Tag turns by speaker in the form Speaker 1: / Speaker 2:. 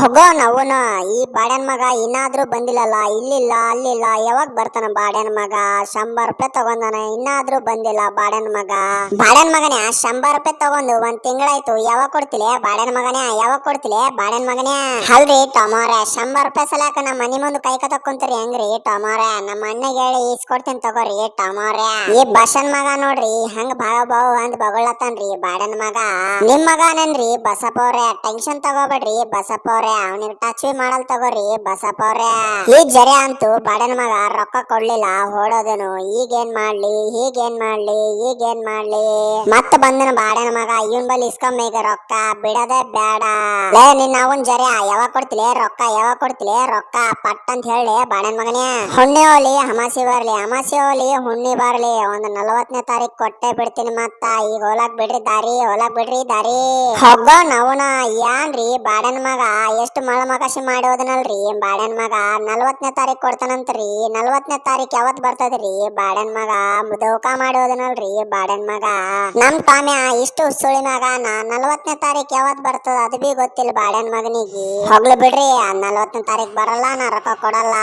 Speaker 1: ಹೋಗೋ ನವನ ಈ ಬಾಡ್ಯಾನ್ ಮಗ ಇನ್ನಾದ್ರೂ ಬಂದಿಲ್ಲಲ್ಲ, ಇಲ್ಲಿಲ್ಲ, ಅಲ್ಲಿಲ್ಲ, ಯಾವಾಗ ಬರ್ತಾನ ಬಾಡ್ಯಾನ ಮಗ? ಶಂಬರ್ ರೂಪಾಯಿ ತಗೊಂಡಾನ, ಇನ್ನಾದ್ರೂ ಬಂದಿಲ್ಲ ಬಾಡ್ಯಾನ್ ಮಗ. ಬಾಡ್ಯಾನ್ ಮಗನೇ ಶಂಬರ್ ರೂಪಾಯಿ ತಗೊಂಡು ಒಂದ್ ತಿಂಗಳಾಯ್ತು, ಯಾವಾಗ ಕೊಡ್ತಿಲೆ? ಬಾಡ್ಯಾನ್ ಮಗನೇ, ಯಾವಾಗ ಕೊಡ್ತಿಲೆ? ಬಾಡ್ಯಾನ್ ಮಗನೇ. ಅಲ್ರಿ ಟೊಮಾರ, ಶಂಬರ್ ರೂಪಾಯಿ ಸಲಕ ನಮ್ಮ ಮನಿ ಮುಂದೆ ಕೈ ಕತ್ತಕೊಂತೀರಿ ಹೆಂಗ್ರಿ? ಟೊಮಾರ ನಮ್ಮ ಅಣ್ಣಗೆ ಹೇಳಿ ಇಸ್ಕೊಡ್ತೀನಿ ತಗೋರಿ, ಟೊಮಾರ. ಈ ಬಸನ್ ಮಗ ನೋಡ್ರಿ, ಹಂಗ ಭಾವ ಭಾವ ಅಂದ್ ಬಗೊಳತಾನ್ರಿ ಬಾಡನ್ ಮಗ. ನಿಮ್ ಮಗನನ್ರಿ, ಬಸಪ್ಪ ಅವ್ರೆ ಟೆನ್ಷನ್ ತಗೋಬೇಡ್ರಿ, ಬಸಪ್ಪ ಅವ್ರೆ. ಅವನಿಗೆ ಟಚ್ ಮಾಡಲ್ ತಗೋರಿ ಬಸಪ್ಪ ಅವ್ರೆ. ಈ ಜರೆ ಅಂತೂ ಬಾಡನ್ ಮಗ ರೊಕ್ಕ ಕೊಡ್ಲಿಲ್ಲ ಹೊಡೋದನು ಈಗೇನ್ ಮಾಡ್ಲಿ, ಹೀಗೇನ್ ಮಾಡ್ಲಿ, ಈಗೇನ್ ಮಾಡ್ಲಿ. ಮತ್ತ ಬಂದನ ಬಾಡನ ಮಗ, ಇವನ್ ಇಸ್ಕೊಂಬ ಈಗ ರೊಕ್ಕ, ಬಿಡದೆ ಬೇಡ ಲೇ ನಿನ್ನ ಅವನ್ ಜರೆ, ಯಾವಾಗ ಕೊಡ್ತಿಲೆ ರೊಕ್ಕ, ಯಾವಾಗ ಕೊಡ್ತಿಲೆ ರೊಕ್ಕ? ಪಟ್ ಅಂತ ಹೇಳಿ ಬಾಡನ್ ಮಗನೇ. ಹುಣ್ಣಿ ಹೋಲಿ ಅಮಾಸಿ ಬರ್ಲಿ ಅಮಾಸಿ ಹೋಲಿ ಹುಣ್ಣಿ ಬರ್ಲಿ. ಒಂದ್ ನಲವತ್ತನೇ ತಾರೀಕ್ ಕೊಟ್ಟೆ ಬಿಡ್ತೀನಿ ಮತ್ತ. ಈಗ ಹೋಲಾಕ್ ಬಿಡ್ರಿ ದಾರಿ ಹೋಲಾಕ್ ಬಿಡ್ರಿ ದಾರಿ. ಹೋಗೋ ನವನ ಯಾನ್ರಿ ಬಾಡನ್ ಮಗ? ಎಷ್ಟು ಮಳ ಮಾಡೋದನಲ್ರಿ ಬಾಡನ್ ಮಗ ನಲ್ವತ್ತನೇ ತಾರೀಕ್ ಕೊಡ್ತಾನಂತ್ರಿ. ನಲ್ವತ್ತನೇ ತಾರೀಕ್ ಯಾವತ್ ಬರ್ತದ್ರಿ? ಬಾಡನ್ ಮಗ ಮುದೋಕ ಮಾಡೋದನಲ್ರಿ ಬಾಡನ್ ಮಗ. ನಮ್ ಕಾಮ್ಯ ಇಷ್ಟು ಸುಳಿ ಮಗ ನಲವತ್ತನೇ ತಾರೀಕ್ ಯಾವತ್ ಬರ್ತದ ಅದು ಬಿ ಗೊತ್ತಿಲ್ಲ ಬಾಡನ್ ಮಗನಿಗೆ. ಹೋಗ್ಲು ಬಿಡ್ರಿ ನಲ್ವತ್ತನೇ ತಾರೀಕ್ ಬರಲ್ಲ, ನಾ ರೊಕ್ಕ ಕೊಡಲ್ಲ.